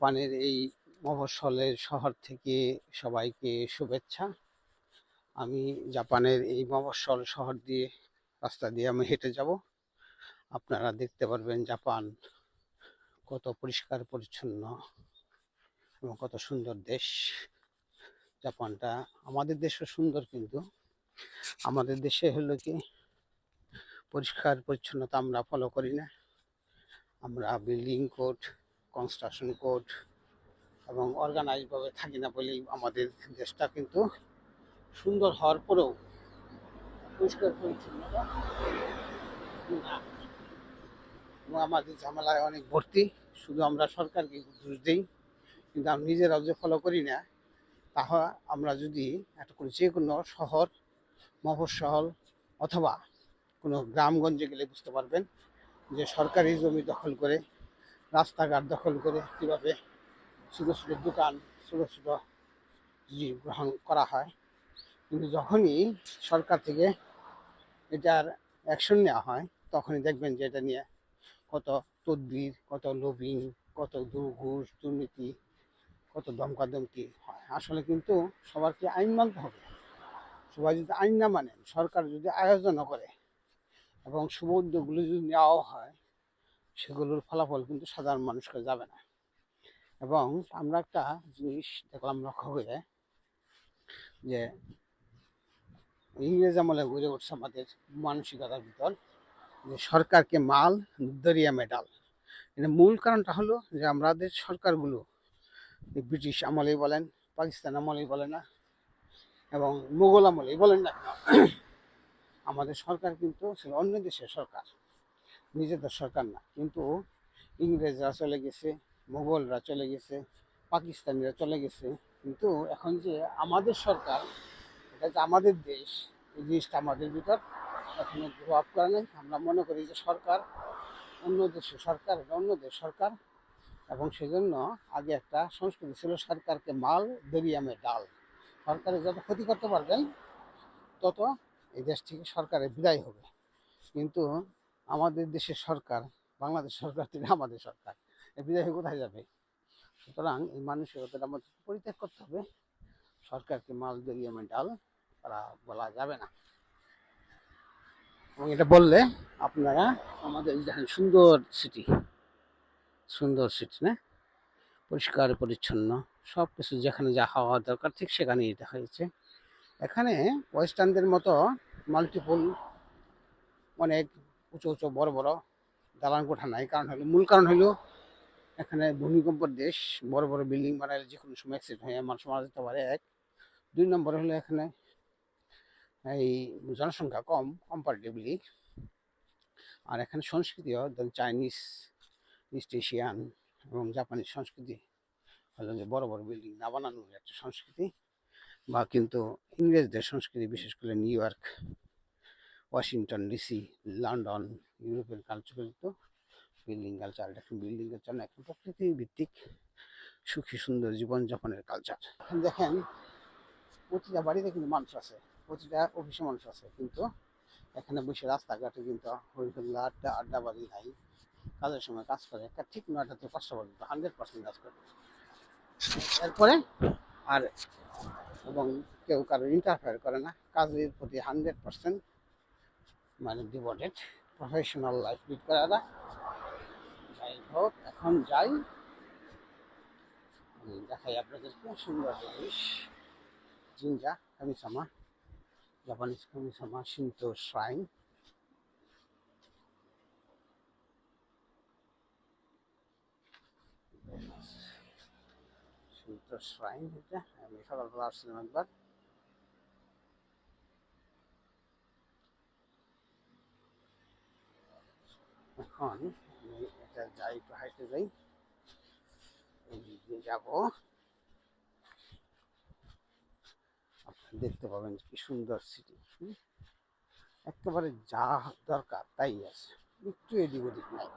জাপানের এই মফস্বলের শহর থেকে সবাইকে শুভেচ্ছা। আমি জাপানের এই মফস্বল শহর দিয়ে, রাস্তা দিয়ে আমি হেঁটে যাব। আপনারা দেখতে পারবেন জাপান কত পরিষ্কার, পরিচ্ছন্ন এবং কত সুন্দর দেশ। জাপানটা আমাদের দেশও সুন্দর কিন্তু। আমাদের দেশে হলো কি, পরিষ্কার, পরিচ্ছন্নতা আমরা ফলো করি না। আমরা বিল্ডিং কোড কনস্ট্রাকশন কোড এবং অর্গানাইজভাবে থাকি না বলেই আমাদের দেশটা কিন্তু সুন্দর হওয়ার পরেও পরিষ্কার পরিচ্ছন্নতা না। এবং আমাদের ঝামেলায় অনেক ভর্তি। শুধু আমরা সরকারকে দোষ দিই, কিন্তু আমরা নিজেরাও যে ফলো করি না। তাহা আমরা যদি একটা করে যে কোনো শহর, মফস্বল অথবা কোনো গ্রামগঞ্জে গেলে বুঝতে পারবেন যে সরকারি জমি দখল করে রাস্তাঘাট দখল করে কীভাবে ছোটো ছোটো দোকান, ছোটো ছোটো গ্রহণ করা হয়। কিন্তু যখনই সরকার থেকে এটার অ্যাকশন নেওয়া হয়, তখনই দেখবেন যে এটা নিয়ে কত তদবির, কত লবিং কত ঘুষ দুর্নীতি, কত দমকাদমকি হয়। আসলে কিন্তু সবারকে আইন মানতে হবে? সবাই যদি আইন না মানেন সরকার যদি আয়োজন করে এবং শুভ যদি নেওয়াও হয় সেগুলোর ফলাফল কিন্তু সাধারণ মানুষকে যাবে না। এবং আমরা একটা জিনিস দেখলাম লক্ষ্য করে যে ইংরেজ আমলে গড়ে উঠছে আমাদের মানসিকতার ভিতর যে সরকারকে মাল, দরিয়া মেডাল। এটা মূল কারণটা হলো যে আমাদের সরকারগুলো ব্রিটিশ আমলেই বলেন, পাকিস্তান আমলেই বলে না, এবং মোগল আমলেই বলেন না আমাদের সরকার কিন্তু ছিল অন্য দেশের সরকার। নিজেদের সরকার না। কিন্তু ইংরেজরা চলে গেছে মুঘলরা চলে গেছে, পাকিস্তানিরা চলে গেছে। কিন্তু এখন যে আমাদের সরকার, এটা যে আমাদের দেশ, এই জিনিসটা আমাদের ভিতর এখনও গ্রো আপ করে নাই। আমরা মনে করি যে সরকার অন্য দেশের সরকার অন্য দেশ সরকার। এবং সেজন্য আগে একটা সংস্কৃতি ছিল সরকারকে মাল দরিয়ামে ডাল। সরকারে যত ক্ষতি করতে পারবেন, তত এই দেশ থেকে সরকারের বিদায় হবে। কিন্তু আমাদের দেশের সরকার, বাংলাদেশ সরকার থেকে আমাদের সরকার। বিদায় কোথায় যাবে? সুতরাং এই মানসিকতাটা আমাদের পরিত্যাগ করতে হবে। সরকারকে মাল দরিয়ামে ডাল তারা বলা যাবে না। এবং এটা বললে আপনারা আমাদের সুন্দর সিটি সুন্দর সিটি না? পরিষ্কার, পরিচ্ছন্ন সব কিছু যেখানে যা হওয়া দরকার ঠিক সেখানে এটা হয়েছে। এখানে ওয়েস্টার্নদের মতো মাল্টিপল অনেক উঁচু উঁচু, বড় বড়। দালান কোঠা নাই। কারণ হলো, মূল কারণ হলো এখানে ভূমিকম্পর দেশ, বড় বড় বিল্ডিং বানাইলে যে কোনো সময় অ্যাক্সিডেন্ট হয়ে মানুষ মারা যেতে পারে, এক। দুই নম্বর হলো এখানে এই জনসংখ্যা কম কম্পারেটিভলি আর এখানে সংস্কৃতি সংস্কৃতিও চাইনিজ ইস্ট এশিয়ান এবং জাপানিজ সংস্কৃতি হলো যে বড় বড় বিল্ডিং না বানানোর একটা সংস্কৃতি। বা কিন্তু ইংরেজদের সংস্কৃতি, বিশেষ করে New York Washington DC London European culture তো বিল্ডিং কালচার এখন বিল্ডিং কালচার না, এখন প্রকৃতি ভিত্তিক সুখী সুন্দর জীবনযাপনের কালচার দেখেন, প্রতিটা বাড়িতে কিন্তু মানুষ আছে, প্রতিটা অফিসে মানুষ আছে, কিন্তু এখানে বসে রাস্তাঘাটে কিন্তু হইহুল্লা, আড্ডা, আড্ডাবাজি নাই। কাজের সময় কাজ করে, একটা ঠিক নয়টা থেকে পাঁচটা পর্যন্ত হান্ড্রেড পার্সেন্ট কাজ করে। এরপরে, আর এবং কেউ কারও ইন্টারফেয়ার করে না, কাজের প্রতি হান্ড্রেড পার্সেন্ট মানে ডিভোটেড প্রফেশনাল লাইফ লিড করে এরা যাই হোক, এখন যাই। দেখাই আপনাদেরকে সুন্দর জিনিস। জিঞ্জা কামিসামা, জাপানিজ কামিসামা শিন্তো শ্রাইন শিন্তো শ্রাইন এটা, আমি সকালবেলা আসছিলাম একবার। এখন আমি এটা যাই, একটু হাইটে যাই। যাব। আপনারা দেখতে পাবেন কি সুন্দর সিটি একেবারে যা দরকার তাই আছে। একটু এদিক ওদিক নাই।